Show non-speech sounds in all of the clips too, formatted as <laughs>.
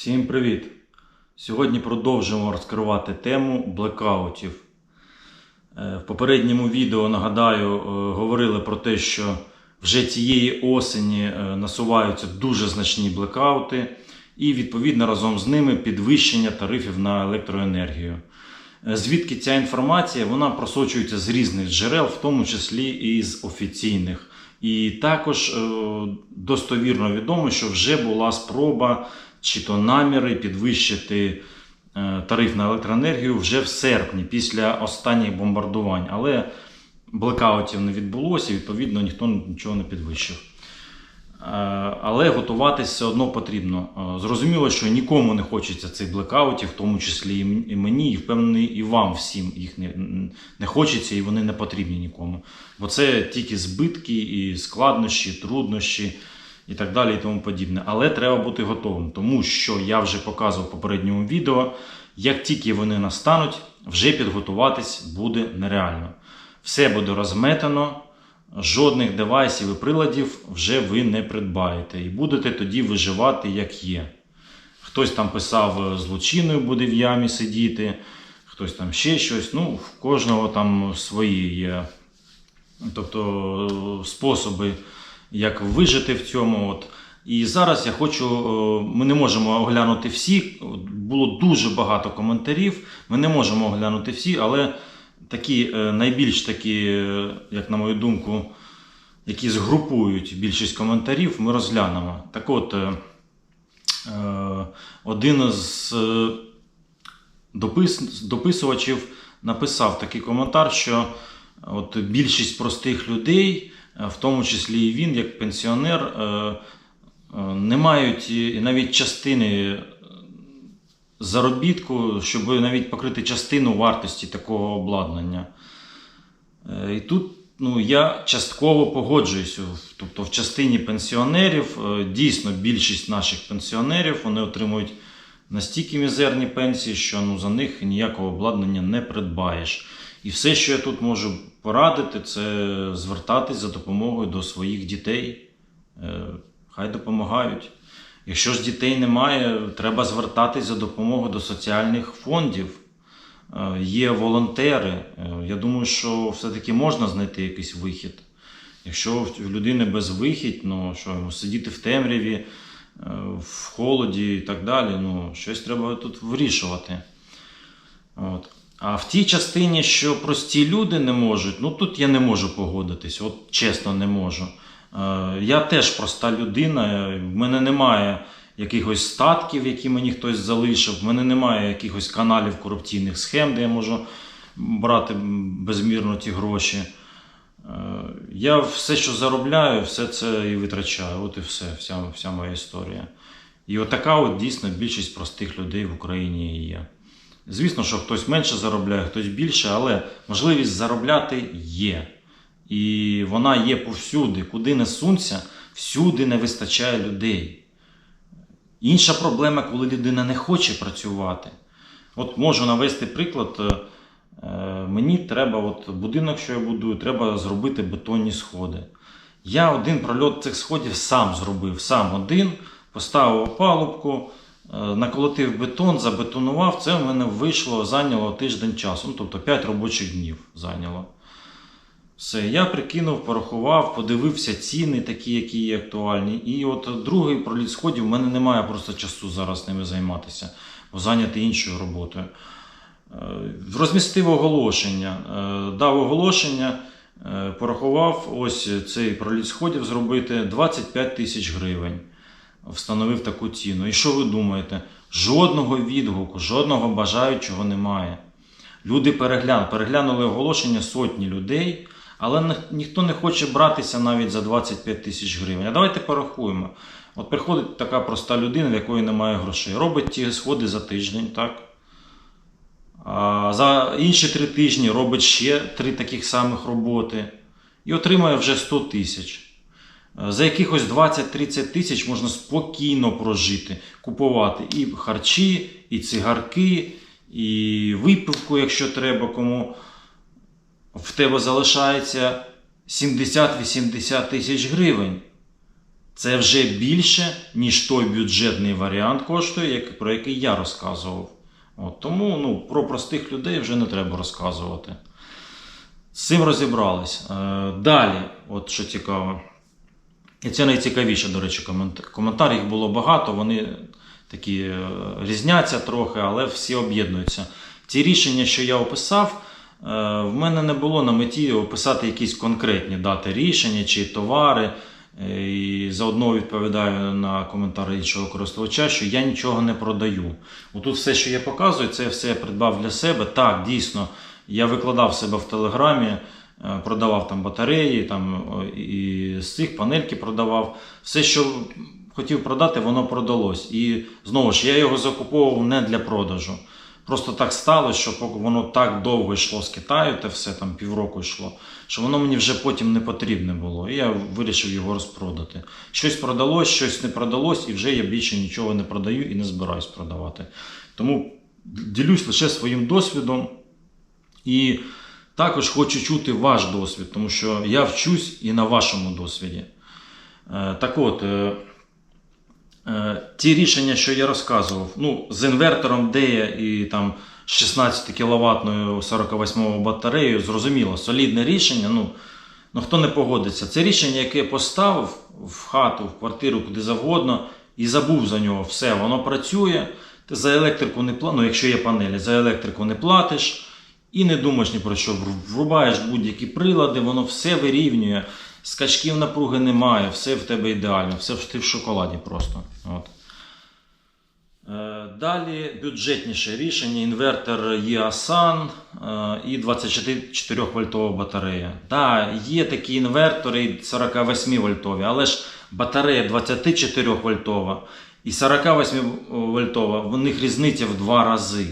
Всім привіт! Сьогодні продовжуємо розкривати тему блекаутів. Е, В попередньому відео, нагадаю, е, говорили про те, що вже цієї осені е, насуваються дуже значні блекаути, і відповідно разом з ними підвищення тарифів на електроенергію. Звідки ця інформація? Вона просочується з різних джерел, в тому числі і з офіційних. І також достовірно відомо, що вже була спроба чи то наміри підвищити е, тариф на електроенергію вже в серпні, після останніх бомбардувань. Але блекаутів не відбулося, відповідно, ніхто нічого не підвищив. Е, Але готуватись все одно потрібно. Е, Зрозуміло, що нікому не хочеться цих блекаутів, в тому числі і мені, і впевнений, і вам всім їх не хочеться, і вони не потрібні нікому. Бо це тільки збитки, і складнощі, труднощі і так далі, і тому подібне. Але треба бути готовим, тому що я вже показував в попередньому відео, як тільки вони настануть, вже підготуватись буде нереально. Все буде розметано, жодних девайсів і приладів вже ви не придбаєте. І будете тоді виживати, як є. Хтось там писав, з лучиною буде в ямі сидіти, хтось там ще щось. Ну, в кожного там свої є. Тобто способи, як вижити в цьому. От. І зараз я хочу, е, ми не можемо оглянути всі. Було дуже багато коментарів. Ми не можемо оглянути всі, але такі е, найбільш такі, е, як на мою думку, які згрупують більшість коментарів, ми розглянемо. Так от, один з допис, дописувачів написав такий коментар, що от більшість простих людей, в тому числі і він, як пенсіонер, е, е, не мають навіть частини заробітку, щоб навіть покрити частину вартості такого обладнання. Е, І тут ну, я частково погоджуюся. Тобто в частині пенсіонерів е, дійсно більшість наших пенсіонерів вони отримують настільки мізерні пенсії, що ну, за них ніякого обладнання не придбаєш. І все, що я тут можу порадити, це звертатись за допомогою до своїх дітей. Е, Хай допомагають. Якщо ж дітей немає, треба звертатись за допомогою до соціальних фондів. Е, Є волонтери. Е, Я думаю, що все-таки можна знайти якийсь вихід. Якщо в людини безвихідь, ну що йому сидіти в темряві, в холоді і так далі, ну щось треба тут вирішувати. От. А в тій частині, що прості люди не можуть, ну тут я не можу погодитись, от чесно не можу. Е, Я теж проста людина, е, в мене немає якихось статків, які мені хтось залишив, в мене немає якихось каналів корупційних схем, де я можу брати безмірно ті гроші. Е, Я все, що заробляю, все це і витрачаю. От і все, вся, вся моя історія. І отака от дійсно більшість простих людей в Україні є. Звісно, що хтось менше заробляє, хтось більше, але можливість заробляти є. І вона є повсюди. Куди не сунься, всюди не вистачає людей. Інша проблема, коли людина не хоче працювати. От можу навести приклад. Е, Мені треба, от будинок, що я будую, треба зробити бетонні сходи. Я один прольот цих сходів сам зробив, сам один, поставив опалубку, е, наколотив бетон, забетонував. Це в мене вийшло, зайняло тиждень часу, ну, тобто 5 робочих днів зайняло. Все, я прикинув, порахував, подивився ціни, такі, які є актуальні. І от другий проліт сходів, в мене немає просто часу зараз ними займатися, бо зайнятий іншою роботою. Е, Розмістив оголошення, е, дав оголошення, е, порахував ось цей проліт сходів зробити 25 тисяч гривень. Встановив таку ціну. І що ви думаєте? Жодного відгуку, жодного бажаючого немає. Люди переглянули, переглянули оголошення сотні людей, але ніхто не хоче братися навіть за 25 тисяч гривень. А давайте порахуємо. От приходить така проста людина, в якої немає грошей, робить ті сходи за тиждень, так? За інші три тижні робить ще три таких самих роботи і отримує вже 100 тисяч. Е, За якихось 20-30 тисяч можна спокійно прожити, купувати і харчі, і цигарки, і випивку, якщо треба, кому в тебе залишається 70-80 тисяч гривень. Це вже більше, ніж той бюджетний варіант коштує, про який я розказував. От, тому ну, про простих людей вже не треба розказувати. З цим розібрались. Е, далі, от що цікаво. І це найцікавіше, до речі, комент- коментар. Їх було багато, вони такі е, різняться трохи, але всі об'єднуються. Ті рішення, що я описав, е, в мене не було на меті описати якісь конкретні дати рішення чи товари. Е, І заодно відповідаю на коментар іншого користувача, що я нічого не продаю. Отут все, що я показую, це все я придбав для себе. Так, дійсно, я викладав себе в Телеграмі, е, продавав там батареї, там і з цих панельки продавав. Все, що хотів продати, воно продалось. І знову ж я його закуповував не для продажу. Просто так сталося, що воно так довго йшло з Китаю, те все там півроку йшло, що воно мені вже потім не потрібне було. І я вирішив його розпродати. Щось продалось, щось не продалось, і вже я більше нічого не продаю і не збираюсь продавати. Тому ділюсь лише своїм досвідом. І також хочу чути ваш досвід, тому що я вчусь і на вашому досвіді. Е, Так от, е, е, ті рішення, що я розказував, ну, з інвертором DEA і там 16 кВт 48 батареєю, зрозуміло, солідне рішення. Ну, ну хто не погодиться, це рішення, яке поставив в хату, в квартиру, куди завгодно, і забув за нього. Все, воно працює. Ти за електрику не платиш, ну, якщо є панелі, за електрику не платиш і не думаєш ні про що. Врубаєш будь-які прилади, воно все вирівнює. Скачків напруги немає, все в тебе ідеально, все ти в шоколаді просто. От. Е, Далі бюджетніше рішення, інвертор EASAN е, і 24 вольтова батарея. Так, є такі інвертори 48 вольтові, але ж батарея 24 вольтова і 48 вольтова, в них різниця в два рази.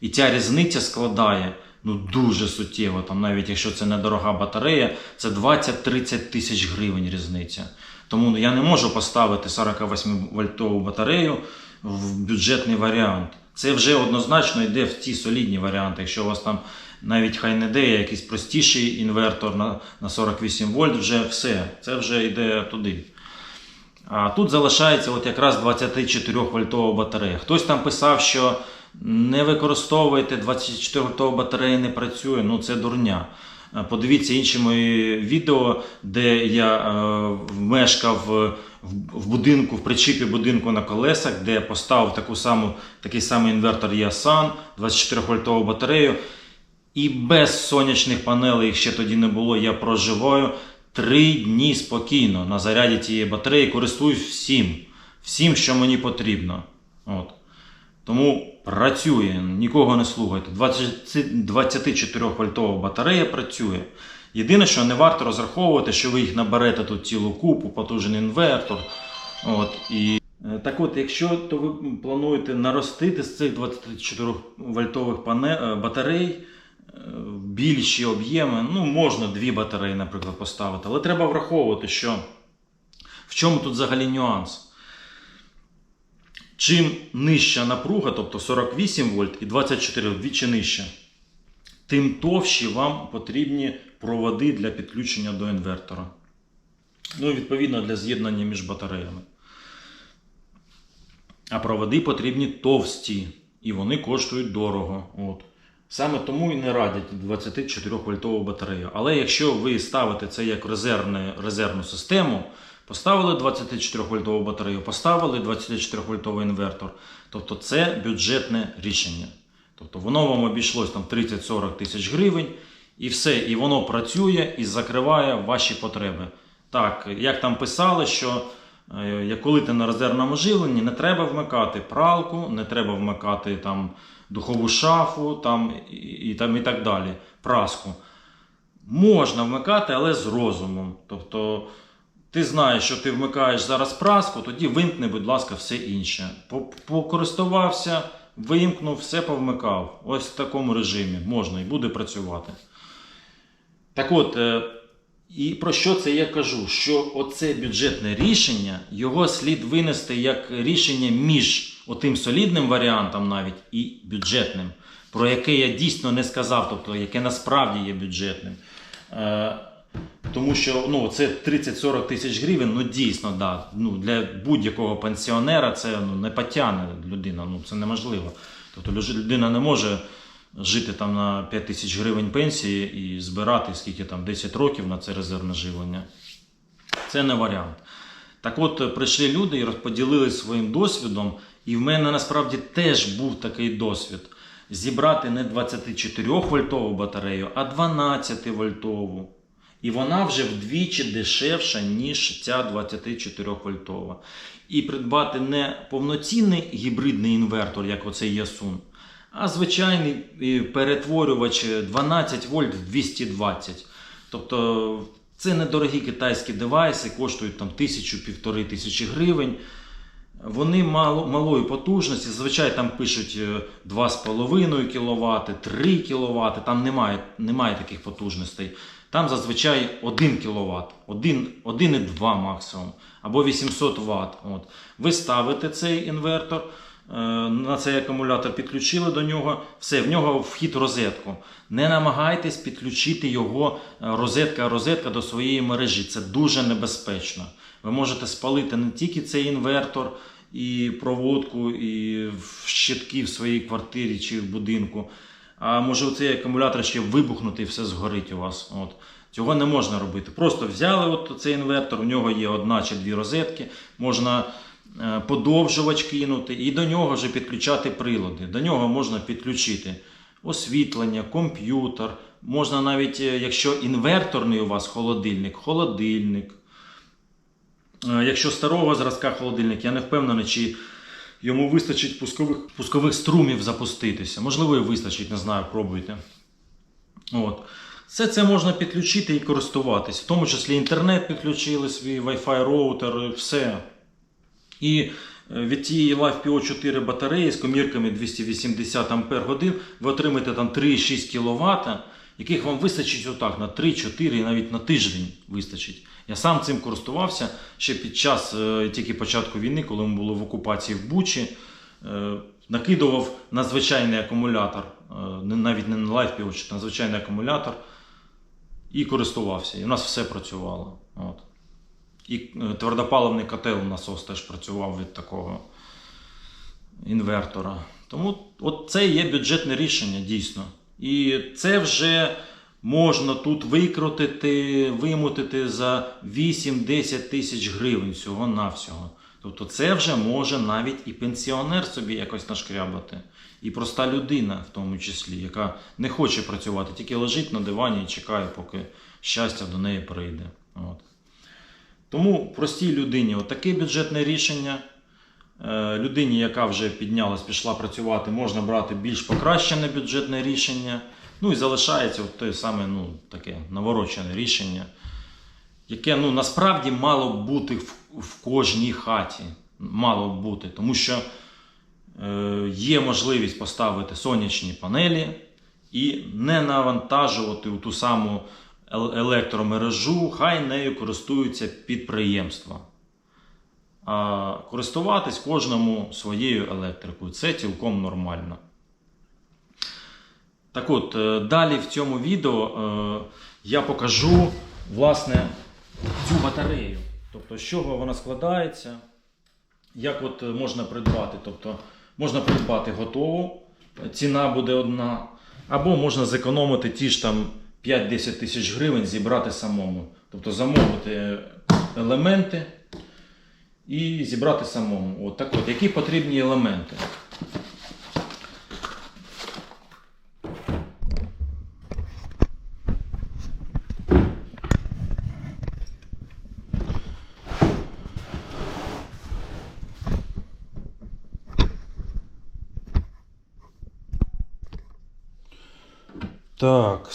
І ця різниця складає ну, дуже суттєво, там, навіть якщо це недорога батарея, це 20-30 тисяч гривень різниця. Тому ну, я не можу поставити 48 вольтову батарею в бюджетний варіант. Це вже однозначно йде в ті солідні варіанти. Якщо у вас там навіть хай не де, якийсь простіший інвертор на, на 48 вольт, вже все, це вже йде туди. А тут залишається от якраз 24 вольтова батарея. Хтось там писав, що не використовуйте 24 вольтова батарея не працює. Ну це дурня. Е, Подивіться інші мої відео, де я е, мешкав в, будинку, в причіпі будинку на колесах, де я поставив таку саму, такий самий інвертор Ясан, 24 вольтову батарею. І без сонячних панелей їх ще тоді не було. Я проживаю три дні спокійно на заряді тієї батареї, користуюсь всім, всім, що мені потрібно. От. Тому працює, нікого не слухайте. 24 вольтова батарея працює. Єдине, що не варто розраховувати, що ви їх наберете тут цілу купу, потужний інвертор. От, і... Е, Так от, якщо то ви плануєте наростити з цих 24 вольтових пане... е, батарей е, більші об'єми, ну можна дві батареї, наприклад, поставити, але треба враховувати, що в чому тут взагалі нюанс. Чим нижча напруга, тобто 48 вольт і 24 вдвічі нижча, тим товщі вам потрібні проводи для підключення до інвертора. Ну, і відповідно для з'єднання між батареями. А проводи потрібні товсті, і вони коштують дорого. От. Саме тому і не радять 24 вольтову батарею. Але якщо ви ставите це як резервне, резервну систему, поставили 24 вольтову батарею, поставили 24 вольтовий інвертор, тобто це бюджетне рішення. Тобто воно вам обійшлось там 30-40 тисяч гривень, і все, і воно працює і закриває ваші потреби. Так, як там писали, що е, коли ти на резервному живленні, не треба вмикати пралку, не треба вмикати там духову шафу там, і, там, і так далі, праску. Можна вмикати, але з розумом. Тобто ти знаєш, що ти вмикаєш зараз праску, тоді вимкни, будь ласка, все інше. Покористувався, вимкнув, все повмикав. Ось в такому режимі можна і буде працювати. Так от, е, і про що це я кажу? Що оце бюджетне рішення, його слід винести як рішення між отим солідним варіантом навіть і бюджетним, про яке я дійсно не сказав, тобто яке насправді є бюджетним. Тому що ну, це 30-40 тисяч гривень, ну дійсно, да. ну, для будь-якого пенсіонера це ну, не потягне людина, ну, це неможливо. Тобто людина не може жити там на 5 тисяч гривень пенсії і збирати скільки там 10 років на це резервне живлення. Це не варіант. Так от е, прийшли люди і розподілили своїм досвідом, і в мене насправді теж був такий досвід. Зібрати не 24-вольтову батарею, а 12-вольтову. І вона вже вдвічі дешевша, ніж ця 24-вольтова. І придбати не повноцінний гібридний інвертор, як оцей Ясун, а звичайний е, перетворювач 12 вольт в 220. Тобто це недорогі китайські девайси, коштують там тисячу-півтори тисячі гривень. Вони мало, малої потужності, зазвичай там пишуть е, 2,5 кВт, 3 кВт, там немає, немає таких потужностей. Там зазвичай 1 кВт, 1,2 максимум, або 800 Вт. От. Ви ставите цей інвертор, е, на цей акумулятор підключили до нього, все, в нього вхід розетку. Не намагайтесь підключити його розетка-розетка до своєї мережі. Це дуже небезпечно. Ви можете спалити не тільки цей інвертор і проводку, і щитки в своїй квартирі чи в будинку. А може цей акумулятор ще вибухнути і все згорить у вас. От. Цього не можна робити. Просто взяли от цей інвертор, у нього є одна чи дві розетки, можна е, подовжувач кинути і до нього вже підключати прилади. До нього можна підключити освітлення, комп'ютер. Можна навіть, е, якщо інверторний у вас холодильник, холодильник. Е, Якщо старого зразка холодильник, я не впевнений, чи йому вистачить пускових, пускових струмів запуститися. Можливо, і вистачить, не знаю, пробуйте. От. Все це можна підключити і користуватись. В тому числі інтернет підключили, свій Wi-Fi роутер, все. І е, від тієї LivePO 4 батареї з комірками 280 Ах ви отримаєте там 3-6 кВт, яких вам вистачить отак на 3-4 і навіть на тиждень вистачить. Я сам цим користувався ще під час е, тільки початку війни, коли ми були в окупації в Бучі. Е, накидував на звичайний акумулятор, е, навіть не на LivePO, чи на акумулятор, і користувався. І у нас все працювало. От. І твердопаливний котел насос теж працював від такого інвертора. Тому от це є бюджетне рішення дійсно. І це вже можна тут викрутити, вимутити за 8-10 тисяч гривень всього-навсього. Тобто це вже може навіть і пенсіонер собі якось нашкрябати, і проста людина, в тому числі, яка не хоче працювати, тільки лежить на дивані і чекає, поки щастя до неї прийде. От. Тому простій людині отаке бюджетне рішення. Е, Людині, яка вже піднялась, пішла працювати, можна брати більш покращене бюджетне рішення. Ну і залишається от те саме ну, таке наворочене рішення, яке ну, насправді мало б бути в, в кожній хаті. Мало бути, тому що е, є можливість поставити сонячні панелі і не навантажувати у ту саму електромережу, хай нею користуються підприємства. Користуватись кожному своєю електрикою. Це цілком нормально. Так от, е, далі в цьому відео е, я покажу власне цю батарею. Тобто, з чого вона складається, як от е, можна придбати. Тобто, можна придбати готову, ціна буде одна, або можна зекономити ті ж там 5-10 тисяч гривень, зібрати самому. Тобто замовити елементи і зібрати самому. От так от, які потрібні елементи. Так.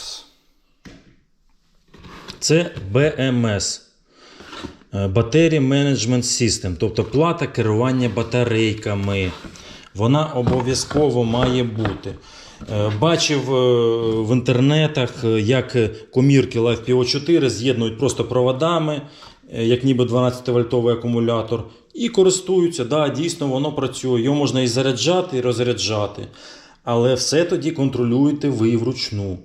Це BMS. Battery Management System, тобто плата керування батарейками. Вона обов'язково має бути. Е, Бачив е, в інтернетах, е, як комірки LiFePO 4 з'єднують просто проводами, як ніби 12-вольтовий акумулятор, і користуються. Да, дійсно, воно працює. Його можна і заряджати, і розряджати. Але все тоді контролюєте ви вручну.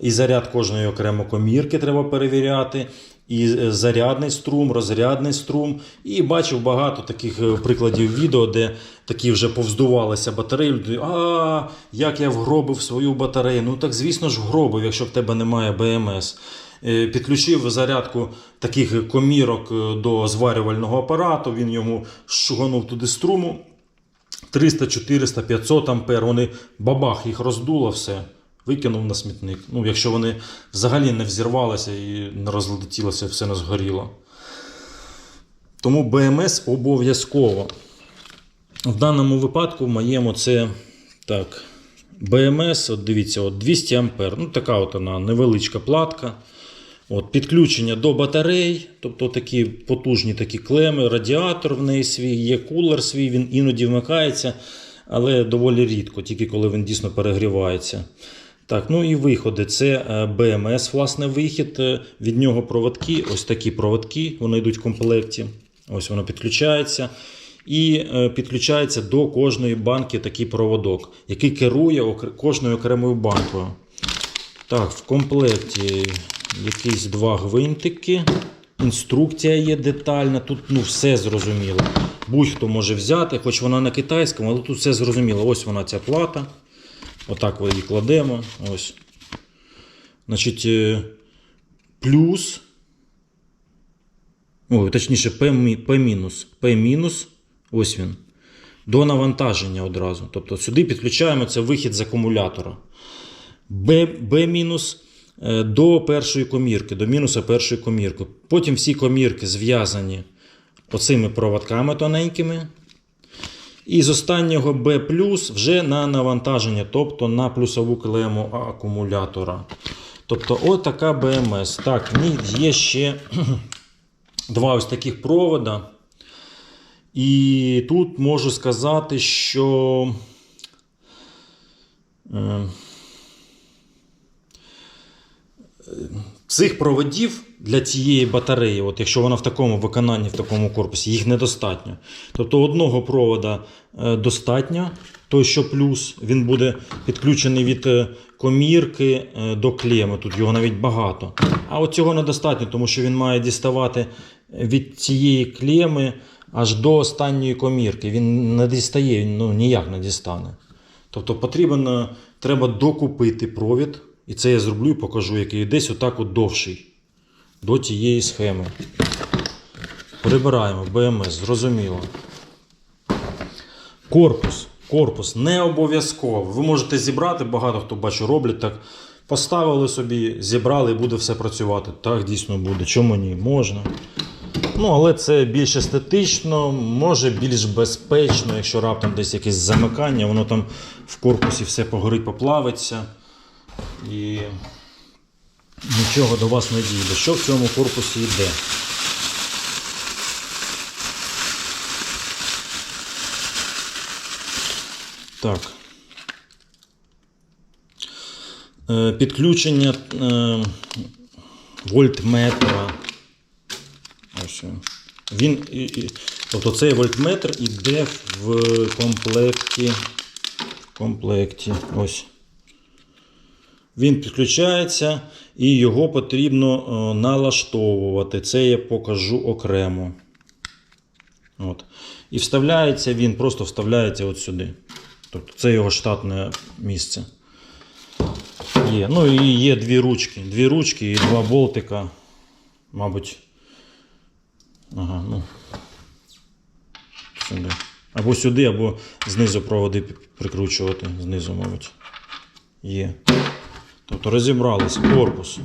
і заряд кожної окремо комірки треба перевіряти, і е, зарядний струм, розрядний струм. І бачив багато таких е, прикладів відео, де такі вже повздувалися батареї. Люди, а як я вгробив свою батарею. Ну так звісно ж вгробив, якщо в тебе немає БМС. Е, Підключив зарядку таких комірок до зварювального апарату, він йому шуганув туди струму. 300, 400, 500 ампер, вони бабах їх роздуло все, викинув на смітник. Ну, якщо вони взагалі не взірвалися і не розлетілося, все не згоріло. Тому БМС обов'язково. В даному випадку в моєму це так. БМС, от дивіться, от 200 ампер. Ну, така от вона невеличка платка. От, підключення до батарей, тобто такі потужні такі клеми, радіатор в неї свій, є кулер свій, він іноді вмикається, але доволі рідко, тільки коли він дійсно перегрівається. Так, ну і виходи. Це е, БМС, власне, вихід. е, Від нього проводки, ось такі проводки, вони йдуть в комплекті. Ось воно підключається. І е, підключається до кожної банки такий проводок, який керує кожною окремою банкою. Так, в комплекті якісь два гвинтики. Інструкція є детальна, тут ну, все зрозуміло. Будь-хто може взяти, хоч вона на китайському, але тут все зрозуміло. Ось вона ця плата. Отак її кладемо. Ось. Значить, е, плюс. Ой, точніше, P, P. Ось він. До навантаження одразу. Тобто сюди підключаємо це вихід з акумулятора. B, B е, до першої комірки, до мінуса першої комірки. Потім всі комірки зв'язані оцими проводками тоненькими. І з останнього B вже на навантаження, тобто на плюсову клему акумулятора. Тобто, отака БМС. Так, в них є ще <clears throat> два ось таких провода. І тут можу сказати, що. е, Цих проводів для цієї батареї, от якщо вона в такому виконанні, в такому корпусі, їх недостатньо. Тобто одного провода е, достатньо, той, що плюс, він буде підключений від е, комірки е, до клеми. Тут його навіть багато. А от цього недостатньо, тому що він має діставати від цієї клеми аж до останньої комірки. Він не дістає, ну, ніяк не дістане. Тобто потрібно, треба докупити провід. І це я зроблю і покажу, який десь отак от довший до тієї схеми. Прибираємо БМС, зрозуміло. Корпус. Корпус не обов'язково. Ви можете зібрати, багато хто бачу, роблять так. Поставили собі, зібрали і буде все працювати. Так дійсно буде. Чому ні? Можна. Ну, але це більш естетично, може більш безпечно, якщо раптом десь якесь замикання, воно там в корпусі все погорить, поплавиться. І нічого до вас не дійде. Що в цьому корпусі йде? Так. Е, Підключення е, вольтметра. Ось він. Тобто цей вольтметр іде в комплекті. В комплекті. Ось. Він підключається і його потрібно е, налаштовувати. Це я покажу окремо. От. І вставляється він, просто вставляється от сюди. Тобто це його штатне місце. Є. Ну і є дві ручки. Дві ручки і два болтика. Мабуть. Ага, ну. Сюди. Або сюди, або знизу проводи прикручувати. Знизу, мабуть. Є. Тобто розібрались корпус.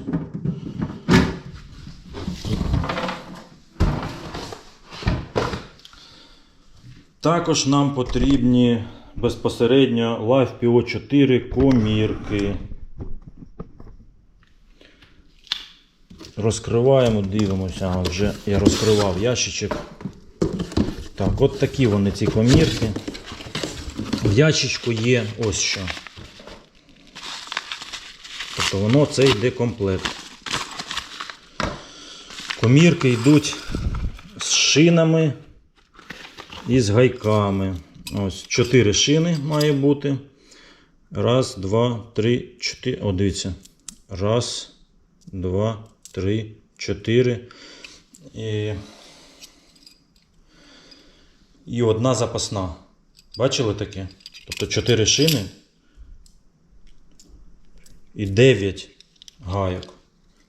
Також нам потрібні безпосередньо Live PO 4 комірки. Розкриваємо, дивимося. Ага, Вже я розкривав ящичок. Так, от такі вони ці комірки. В ящичку є ось що. Тобто воно це йде комплект. Комірки йдуть з шинами і з гайками. Ось чотири шини має бути. Раз, два, три, чотири. О, дивіться. Раз, два, три, чотири. І, і одна запасна. Бачили таке? Тобто 4 шини і 9 гайок.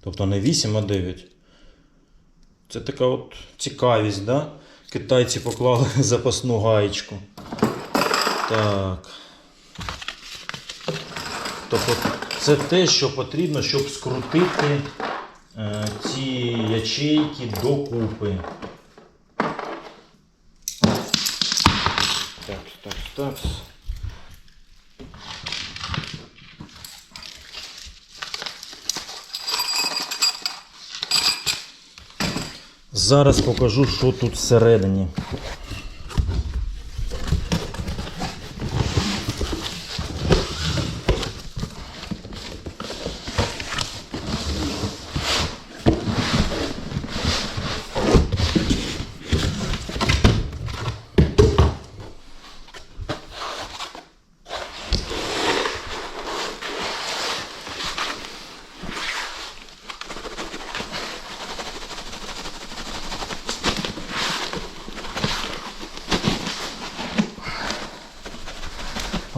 Тобто не 8, а 9. Це така от цікавість, да? Китайці поклали <laughs> запасну гаєчку. Так. Тобто це те, що потрібно, щоб скрутити е, ці ячейки докупи. Так, так, так. Зараз покажу, що тут всередині.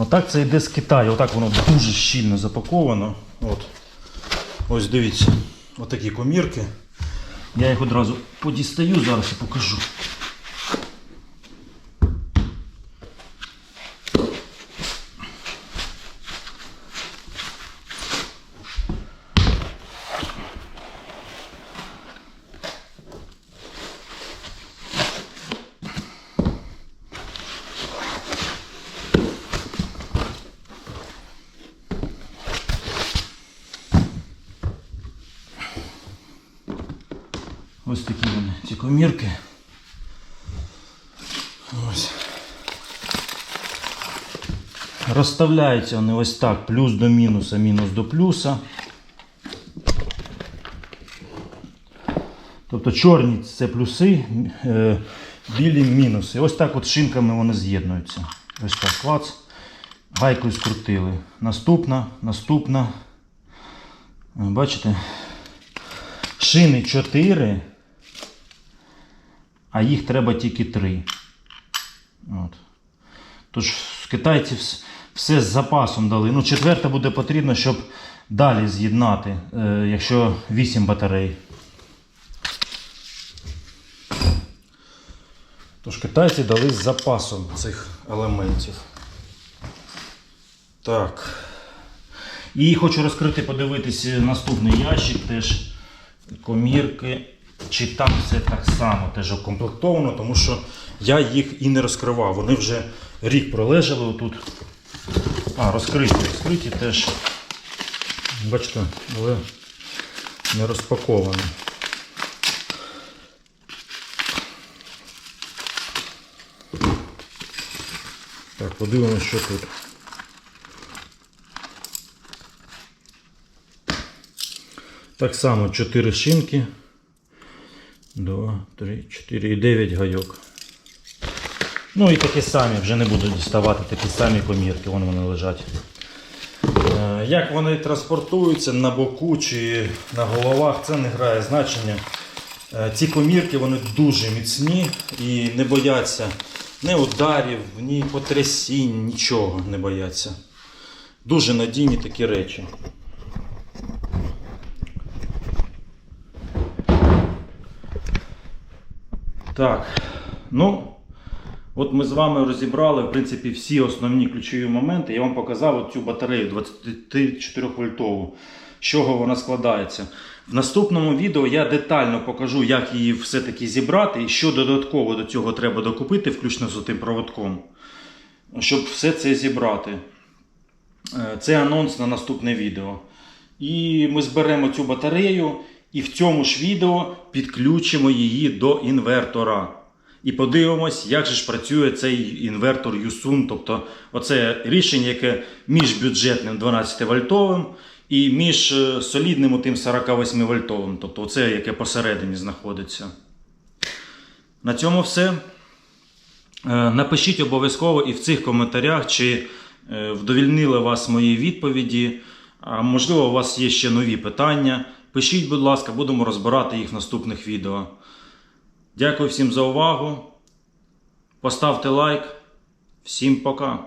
Отак це йде з Китаю. Отак воно дуже щільно запаковано. От. Ось дивіться. Отакі комірки. Я їх одразу подістаю зараз і покажу. Ось такі вони, ці комірки. Ось. Розставляються вони ось так, плюс до мінуса, мінус до плюса. Тобто чорні це плюси, е, білі мінуси. Ось так от шинками вони з'єднуються. Ось так клац. Гайкою скрутили. Наступна, наступна. Бачите? Шини 4, а їх треба тільки 3. От. Тож китайці все з запасом дали. Ну, четверта буде потрібно, щоб далі з'єднати, е, якщо 8 батарей. Тож китайці дали з запасом цих елементів. Так. І хочу розкрити, подивитися наступний ящик теж комірки. Чи там все так само теж укомплектовано, тому що я їх і не розкривав. Вони вже рік пролежали отут. А, розкриті, розкриті теж. Бачите, але не розпаковані. Так, подивимося, що тут. Так само 4 шинки. 2, 3, 4 і 9 гайок. Ну і такі самі, вже не буду діставати такі самі комірки, вон вони лежать. Е, Як вони транспортуються на боку чи на головах, це не грає значення. Е, Ці комірки вони дуже міцні і не бояться ні ударів, ні потрясінь, нічого не бояться. Дуже надійні такі речі. Так, ну, от ми з вами розібрали, в принципі, всі основні ключові моменти. Я вам показав цю батарею 24 вольтову, з чого вона складається. В наступному відео я детально покажу, як її все-таки зібрати і що додатково до цього треба докупити, включно з тим проводком, щоб все це зібрати. Е, Це анонс на наступне відео. І ми зберемо цю батарею і в цьому ж відео підключимо її до інвертора. І подивимось, як же ж працює цей інвертор Юсун. Тобто, оце рішення, яке між бюджетним 12 вольтовим і між е, солідним тим 48 вольтовим. Тобто, оце яке посередині знаходиться. На цьому все. Е, Напишіть обов'язково і в цих коментарях, чи е, вдовільнили вас мої відповіді. А можливо, у вас є ще нові питання. Пишіть, будь ласка, будемо розбирати їх в наступних відео. Дякую всім за увагу. Поставте лайк. Всім пока!